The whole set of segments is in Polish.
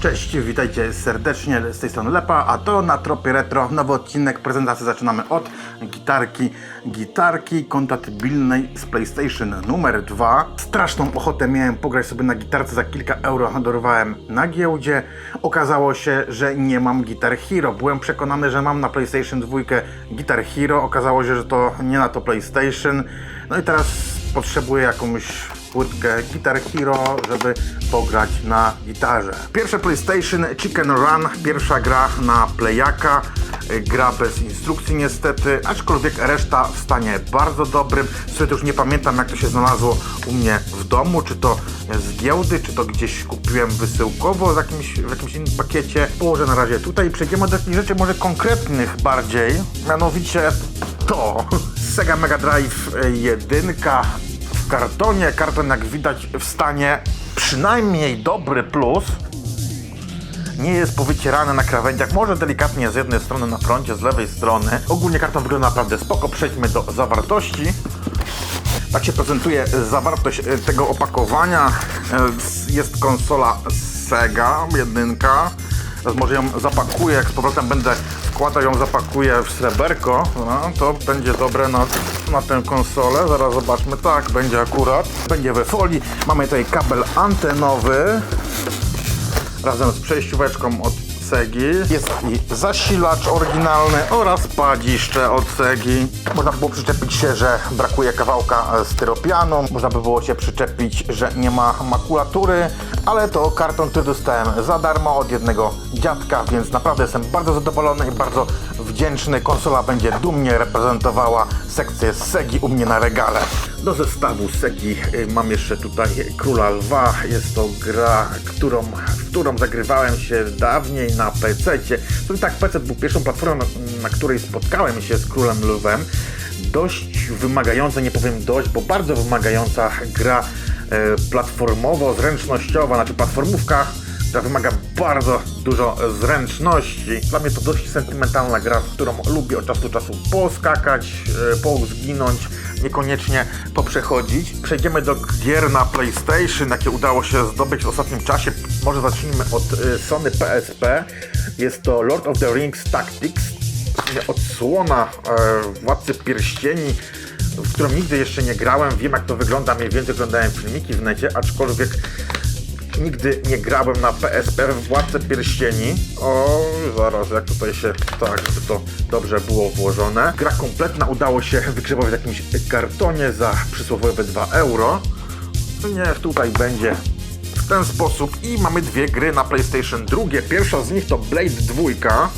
Cześć, witajcie serdecznie z tej strony Lepa, a to na Tropie Retro nowy odcinek prezentacji zaczynamy od gitarki, gitarki kompatybilnej z PlayStation numer 2. Straszną ochotę miałem pograć sobie na gitarce za kilka euro, dorwałem na giełdzie. Okazało się, że nie mam Guitar Hero. Byłem przekonany, że mam na PlayStation 2 Guitar Hero, okazało się, że to nie na to PlayStation. No i teraz potrzebuję jakąś płytkę Guitar Hero, żeby pograć na gitarze. Pierwsze PlayStation Chicken Run, pierwsza gra na Playaka, gra bez instrukcji niestety, aczkolwiek reszta w stanie bardzo dobrym. To już nie pamiętam jak to się znalazło u mnie w domu, czy to z giełdy, czy to gdzieś kupiłem wysyłkowo w jakimś, w jakimś innym pakiecie. Położę na razie tutaj, przejdziemy do takich rzeczy może konkretnych bardziej, mianowicie to Sega Mega Drive 1 kartonie. Karton, jak widać, w stanie przynajmniej dobry plus. Nie jest powycierany na krawędziach, może delikatnie z jednej strony na froncie, z lewej strony. Ogólnie karton wygląda naprawdę spoko. Przejdźmy do zawartości. Tak się prezentuje zawartość e, tego opakowania. E, Jest konsola Sega, jedynka. Teraz może ją zapakuję, jak z powrotem będę wkładał ją, zapakuję w sreberko, no, to będzie dobre na, na tę konsolę. Zaraz zobaczmy, tak, będzie akurat. Będzie we folii. Mamy tutaj kabel antenowy razem z przejścióweczką od Segi. Jest i zasilacz oryginalny oraz padziszcze od Segi. Można by było przyczepić się, że brakuje kawałka styropianu. Można by było się przyczepić, że nie ma makulatury, ale to karton, który dostałem za darmo od jednego dziadka, więc naprawdę jestem bardzo zadowolony i bardzo wdzięczny. Konsola będzie dumnie reprezentowała sekcję Segi u mnie na regale. Do zestawu Segi y, mam jeszcze tutaj Króla Lwa. Jest to gra, którą, w którą zagrywałem się dawniej na PC. To tak, PC był pierwszą platformą, na której spotkałem się z Królem Lwem. Dość wymagająca, nie powiem dość, bo bardzo wymagająca gra e, platformowo-zręcznościowa, znaczy platformówka która wymaga bardzo dużo zręczności. Dla mnie to dość sentymentalna gra, w którą lubię od czasu do czasu poskakać, e, pozginąć, niekoniecznie poprzechodzić. Przejdziemy do gier na PlayStation, jakie udało się zdobyć w ostatnim czasie. Może zacznijmy od e, Sony PSP. Jest to Lord of the Rings Tactics, odsłona e, Władcy Pierścieni, w którą nigdy jeszcze nie grałem. Wiem jak to wygląda, mniej więcej oglądałem filmiki w necie, aczkolwiek Nigdy nie grałem na PSP w Władce Pierścieni. O, zaraz, jak tutaj się, tak, żeby to dobrze było włożone. Gra kompletna udało się wygrzebać w jakimś kartonie za przysłowiowe 2 euro. Nie, tutaj będzie w ten sposób i mamy dwie gry na PlayStation. Drugie, pierwsza z nich to Blade 2.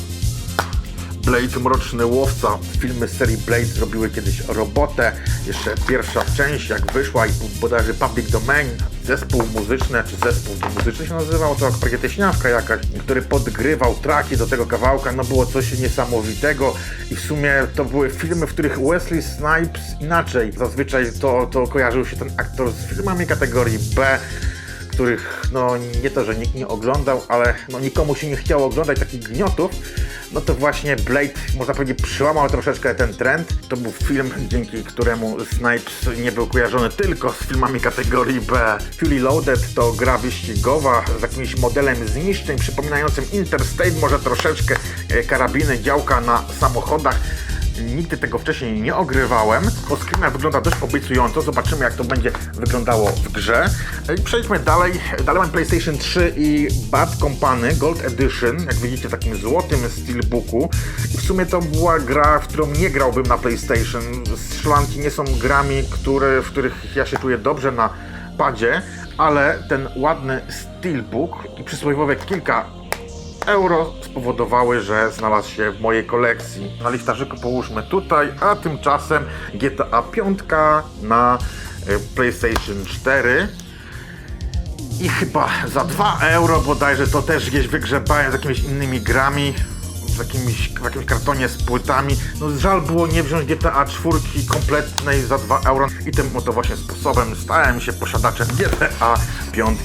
Blade Mroczny Łowca. Filmy z serii Blade zrobiły kiedyś robotę. Jeszcze pierwsza część, jak wyszła i bodajże Public Domain, zespół muzyczny, czy zespół muzyczny się nazywał, to jak pieśniawka jakaś, który podgrywał traki do tego kawałka, no było coś niesamowitego i w sumie to były filmy, w których Wesley Snipes inaczej. Zazwyczaj to, to kojarzył się ten aktor z filmami kategorii B, których no nie to, że nikt nie oglądał, ale no nikomu się nie chciało oglądać takich gniotów, no to właśnie Blade, można powiedzieć, przełamał troszeczkę ten trend. To był film, dzięki któremu Snipes nie był kojarzony tylko z filmami kategorii B. Fully Loaded to gra wyścigowa z jakimś modelem zniszczeń przypominającym Interstate, może troszeczkę e, karabiny, działka na samochodach. Nigdy tego wcześniej nie ogrywałem. Screenach wygląda dość obiecująco. Zobaczymy jak to będzie wyglądało w grze. I przejdźmy dalej. Dalej mam PlayStation 3 i Bad Company Gold Edition. Jak widzicie w takim złotym steelbooku. W sumie to była gra, w którą nie grałbym na PlayStation. Strzelanki nie są grami, które, w których ja się czuję dobrze na padzie. Ale ten ładny steelbook i przysłowiowe kilka euro spowodowały, że znalazł się w mojej kolekcji. Na lichtarzyku połóżmy tutaj, a tymczasem GTA 5 na y, PlayStation 4 i chyba za 2 euro bodajże to też gdzieś wygrzebałem z jakimiś innymi grami w jakimś, w jakimś kartonie z płytami. No żal było nie wziąć GTA 4 kompletnej za 2 euro i tym oto właśnie sposobem stałem się posiadaczem GTA 5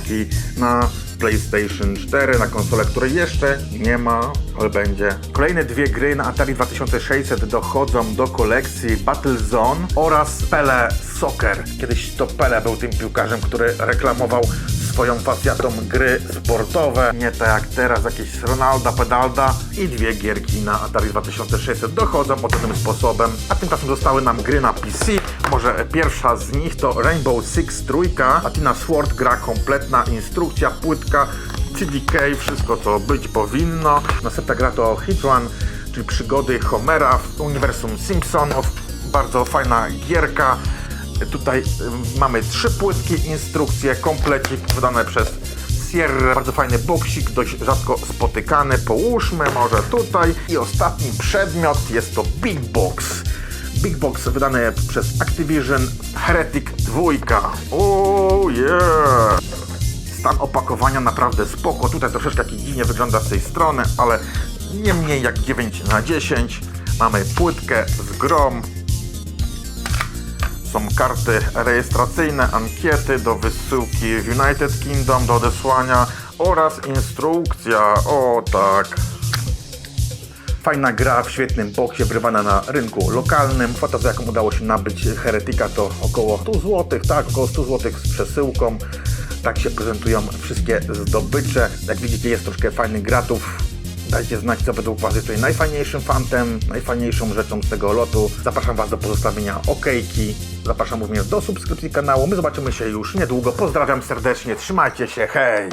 na PlayStation 4, na konsolę, której jeszcze nie ma, ale będzie. Kolejne dwie gry na Atari 2600 dochodzą do kolekcji Battlezone oraz Pele Soccer. Kiedyś to Pele był tym piłkarzem, który reklamował swoją pasjatą gry sportowe. Nie tak jak teraz jakieś Ronalda, Pedalda i dwie gierki na Atari 2600 dochodzą podobnym sposobem. A tymczasem zostały nam gry na PC. Może pierwsza z nich to Rainbow Six Trójka. Latina Sword gra kompletna instrukcja, płytka, CDK, wszystko co być powinno. Następna gra to Hit Run, czyli przygody Homera w uniwersum Simpsonów. Bardzo fajna gierka. Tutaj y, mamy trzy płytki, instrukcje, komplecik wydane przez Sierra. Bardzo fajny boksik, dość rzadko spotykany. Połóżmy może tutaj. I ostatni przedmiot jest to Big Box. Big Box wydany przez Activision Heretic 2. Oh yeah! Stan opakowania naprawdę spoko. Tutaj troszeczkę jak dziwnie wygląda z tej strony, ale nie mniej jak 9 na 10. Mamy płytkę z grom. Są karty rejestracyjne, ankiety do wysyłki w United Kingdom do odesłania oraz instrukcja. O tak. Fajna gra w świetnym boksie, wrywana na rynku lokalnym. Kwota, za jaką udało się nabyć Heretyka to około 100 zł, tak, około 100 zł z przesyłką. Tak się prezentują wszystkie zdobycze. Jak widzicie jest troszkę fajnych gratów. Dajcie znać, co według Was jest tutaj najfajniejszym fantem, najfajniejszą rzeczą z tego lotu. Zapraszam Was do pozostawienia okejki. Zapraszam również do subskrypcji kanału. My zobaczymy się już niedługo. Pozdrawiam serdecznie, trzymajcie się, hej!